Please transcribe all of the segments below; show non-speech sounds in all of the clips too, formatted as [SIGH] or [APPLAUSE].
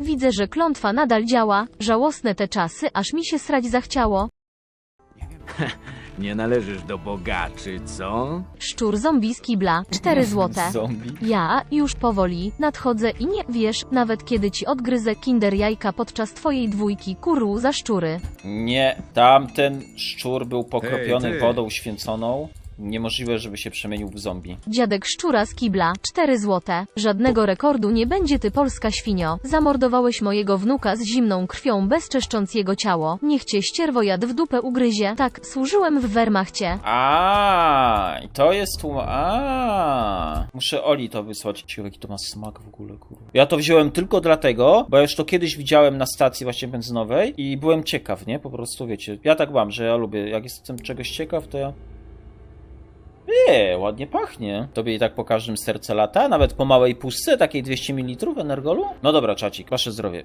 Widzę, że klątwa nadal działa. Żałosne te czasy, aż mi się srać zachciało. Nie należysz do bogaczy, co? Szczur zombie z kibla. 4 złote. Zombie. Ja już powoli nadchodzę i nie wiesz, nawet kiedy ci odgryzę kinder jajka podczas twojej dwójki kuru za szczury. Nie, tamten szczur był pokropiony Hej, ty. wodą święconą. Niemożliwe, żeby się przemienił w zombie. Dziadek szczura z kibla. 4 złote. Żadnego rekordu nie będzie ty polska świnio. Zamordowałeś mojego wnuka z zimną krwią, bezczeszcząc jego ciało. Niech cię ścierwojad w dupę ugryzie. Tak, służyłem w Wehrmachcie. A, i to jest tłum... A, muszę Oli to wysłać. Ciekawe, jaki to ma smak w ogóle, kurwa. Ja to wziąłem tylko dlatego, bo ja już to kiedyś widziałem na stacji właśnie benzynowej i byłem ciekaw, nie? Po prostu, wiecie, ja tak mam, że ja lubię, jak jestem czegoś ciekaw, to ja... Nie, ładnie pachnie. Tobie i tak po każdym serce lata, nawet po małej puszce, takiej 200 ml energolu? No dobra, czacik, wasze zdrowie.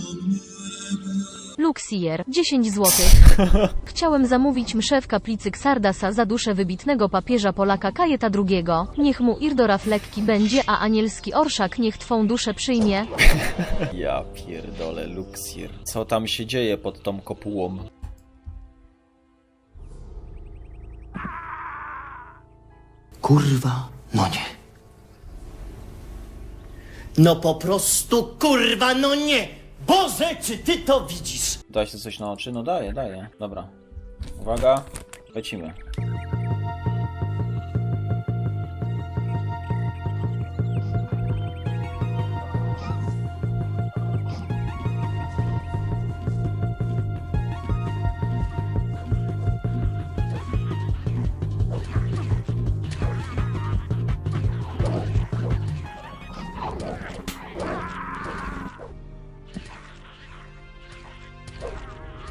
Luxier, 10 złotych. [LAUGHS] Chciałem zamówić mszę w kaplicy Ksardasa za duszę wybitnego papieża Polaka Kajeta II. Niech mu Irdoraf lekki będzie, a anielski orszak niech twą duszę przyjmie. [LAUGHS] Ja pierdolę, luksier. Co tam się dzieje pod tą kopułą? Kurwa, no nie. No po prostu kurwa, no nie! Boże, czy ty to widzisz? Daj się coś na oczy? No daję, daję. Dobra. Uwaga, lecimy.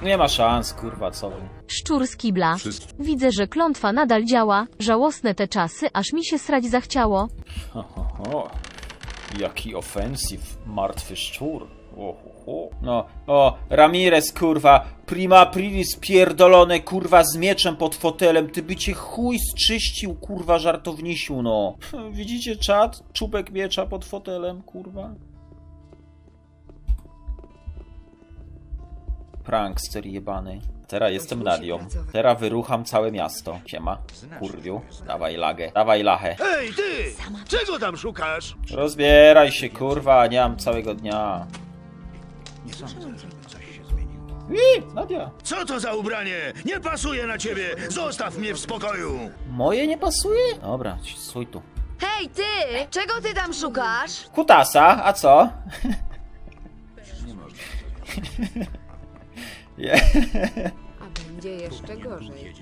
Nie ma szans, kurwa, co wy. Szczur z kibla. Widzę, że klątwa nadal działa. Żałosne te czasy, aż mi się srać zachciało. Ho, ho, ho. Jaki ofensyw, martwy szczur. O, ho, ho. No, o, Ramirez, kurwa, prima aprilis pierdolone, kurwa, z mieczem pod fotelem, ty by cię chuj strzyścił, kurwa, żartownisiu, no. [LAUGHS] Widzicie czat? Czubek miecza pod fotelem, kurwa. Prankster jebany. Teraz jestem Nadią. Teraz wyrucham całe miasto. Siema, kurwiu. Dawaj lagę, dawaj lachę. Hej, ty! Czego tam szukasz? Rozbieraj się, kurwa, nie mam całego dnia. Ii, Nadia. Co to za ubranie? Nie pasuje na ciebie! Zostaw mnie w spokoju! Moje nie pasuje? Dobra, stój tu. Hej ty! Czego ty tam szukasz? Kutasa, a co? [LAUGHS] A będzie jeszcze gorzej.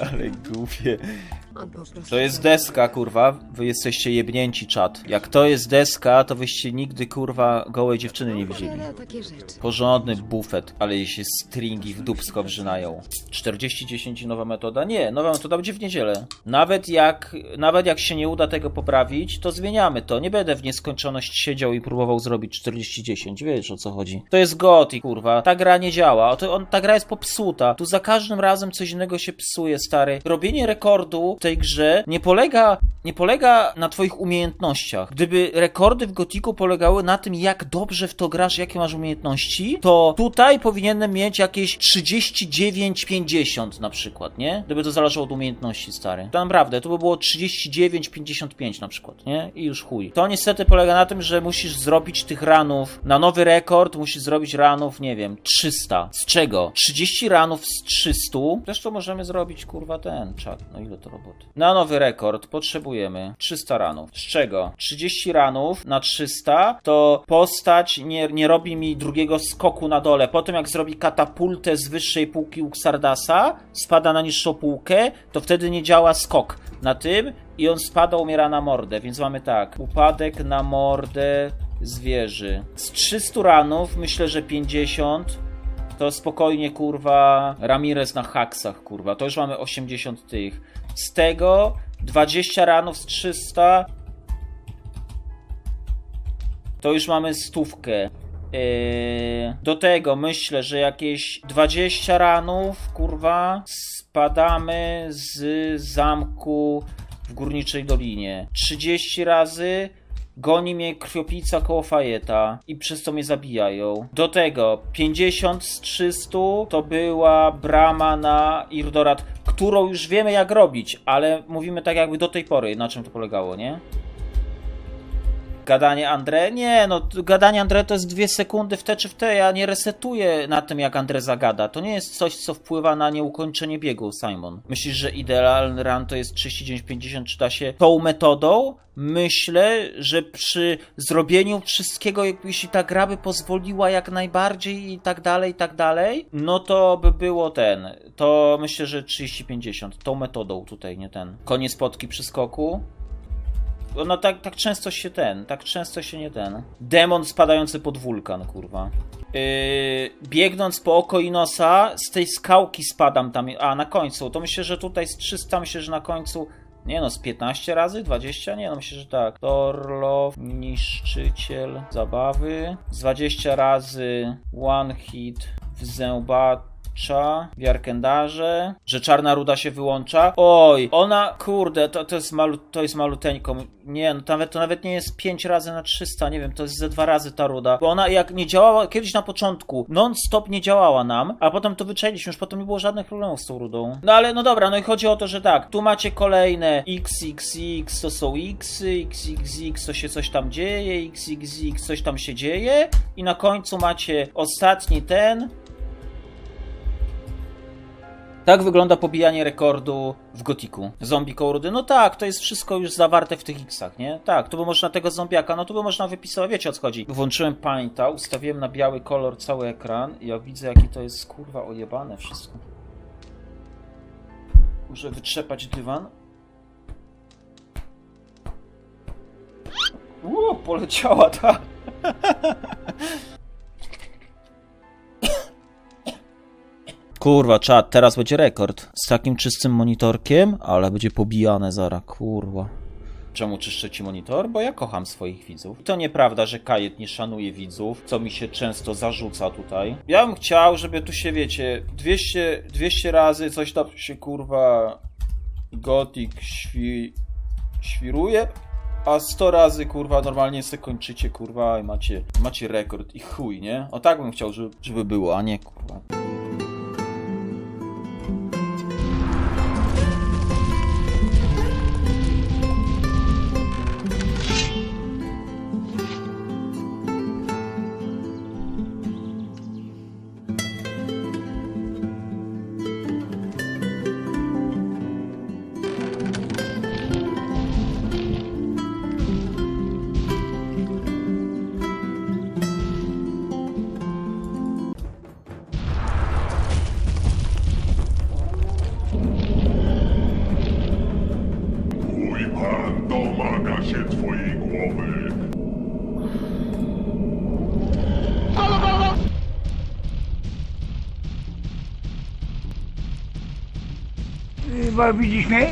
Ale głupie. On po prostu... To jest deska, kurwa. Wy jesteście jebnięci, czat. Jak to jest deska, to wyście nigdy, kurwa, gołej dziewczyny nie widzieli. Ale takie rzeczy. Porządny bufet, ale jej się stringi w dupsko wrzynają. 40-10 nowa metoda? Nie, nowa metoda będzie w niedzielę. Nawet jak, nawet jak się nie uda tego poprawić, to zmieniamy to. Nie będę w nieskończoność siedział i próbował zrobić 40-10. Wiesz o co chodzi. To jest goti, kurwa. Ta gra nie działa. To on, ta gra jest popsuta. Tu za każdym razem coś innego się psuje, stary. Robienie rekordu w tej grze nie polega, nie polega na twoich umiejętnościach. Gdyby rekordy w Gotiku polegały na tym, jak dobrze w to grasz, jakie masz umiejętności, to tutaj powinienem mieć jakieś 39-50 na przykład, nie? Gdyby to zależało od umiejętności, stary. To naprawdę, to by było 39-55 na przykład, nie? I już chuj. To niestety polega na tym, że musisz zrobić tych ranów na nowy rekord, musisz zrobić ranów, nie wiem, 300. Z czego? 30 ranów z 300. Zresztą możemy zrobić kurwa ten czat. No ile to roboty? Na nowy rekord potrzebujemy 300 ranów. Z czego? 30 ranów na 300 to postać nie, nie robi mi drugiego skoku na dole. Potem jak zrobi katapultę z wyższej półki u Xardasa, spada na niższą półkę, to wtedy nie działa skok na tym i on spada, umiera na mordę. Więc mamy tak, upadek na mordę zwierzy. Z 300 ranów myślę, że 50 to spokojnie, kurwa, Ramirez na haksach, kurwa. To już mamy 80 tych. Z tego 20 ranów z 300 to już mamy stówkę. Yy, do tego myślę, że jakieś 20 ranów, kurwa, spadamy z zamku w Górniczej Dolinie. 30 razy goni mnie krwiopica koło fajeta i przez to mnie zabijają. Do tego 50 z 300 to była brama na Irdorat, którą już wiemy jak robić, ale mówimy tak jakby do tej pory, na czym to polegało, nie? Gadanie André? Nie, no gadanie André to jest dwie sekundy w te czy w te. Ja nie resetuję na tym, jak André zagada. To nie jest coś, co wpływa na nieukończenie biegu, Simon. Myślisz, że idealny run to jest 39,50? Czy da się tą metodą? Myślę, że przy zrobieniu wszystkiego, jeśli ta gra by pozwoliła jak najbardziej i tak dalej, i tak dalej, no to by było ten. To myślę, że 30-50. Tą metodą tutaj, nie ten. Koniec spotki przy skoku. No tak, tak często się ten, tak często się nie ten. Demon spadający pod wulkan, kurwa. Yy, biegnąc po oko i nosa, z tej skałki spadam tam. A, na końcu. To myślę, że tutaj z 300, myślę, że na końcu. Nie no, z 15 razy? 20? Nie no, myślę, że tak. Torlow, niszczyciel zabawy. Z 20 razy one hit w zębacza. W Jarkendarze, że czarna ruda się wyłącza. Oj, ona, kurde, to, to, jest, malu, to jest maluteńko. Nie, no to nawet, to nawet nie jest 5 razy na 300, nie wiem, to jest ze dwa razy ta ruda. Bo ona jak nie działała kiedyś na początku, non-stop nie działała nam, a potem to wyczailiśmy, już potem nie było żadnych problemów z tą rudą. No ale no dobra, no i chodzi o to, że tak, tu macie kolejne XXX, to są X, XXX, to się coś tam dzieje, XXX, coś tam się dzieje i na końcu macie ostatni ten, tak wygląda pobijanie rekordu w gotiku. Zombie koło rudy. No tak, to jest wszystko już zawarte w tych X-ach, nie? Tak, tu by można tego zombiaka, no tu by można wypisywać, wiecie o co chodzi. Włączyłem painta, ustawiłem na biały kolor cały ekran i ja widzę jaki to jest kurwa ojebane wszystko. Muszę wytrzepać dywan. Uuu, poleciała ta. [LAUGHS] Kurwa, czat, teraz będzie rekord. Z takim czystym monitorkiem, ale będzie pobijane zara, kurwa. Czemu czyszczę ci monitor? Bo ja kocham swoich widzów. To nieprawda, że Kajet nie szanuje widzów, co mi się często zarzuca tutaj. Ja bym chciał, żeby tu się, wiecie, 200, 200 razy coś tam się, kurwa, Gothic świ, świruje, a 100 razy, kurwa, normalnie se kończycie, kurwa, i macie, macie rekord i chuj, nie? O tak bym chciał, żeby, żeby było, a nie, kurwa. Bo widzisz mnie?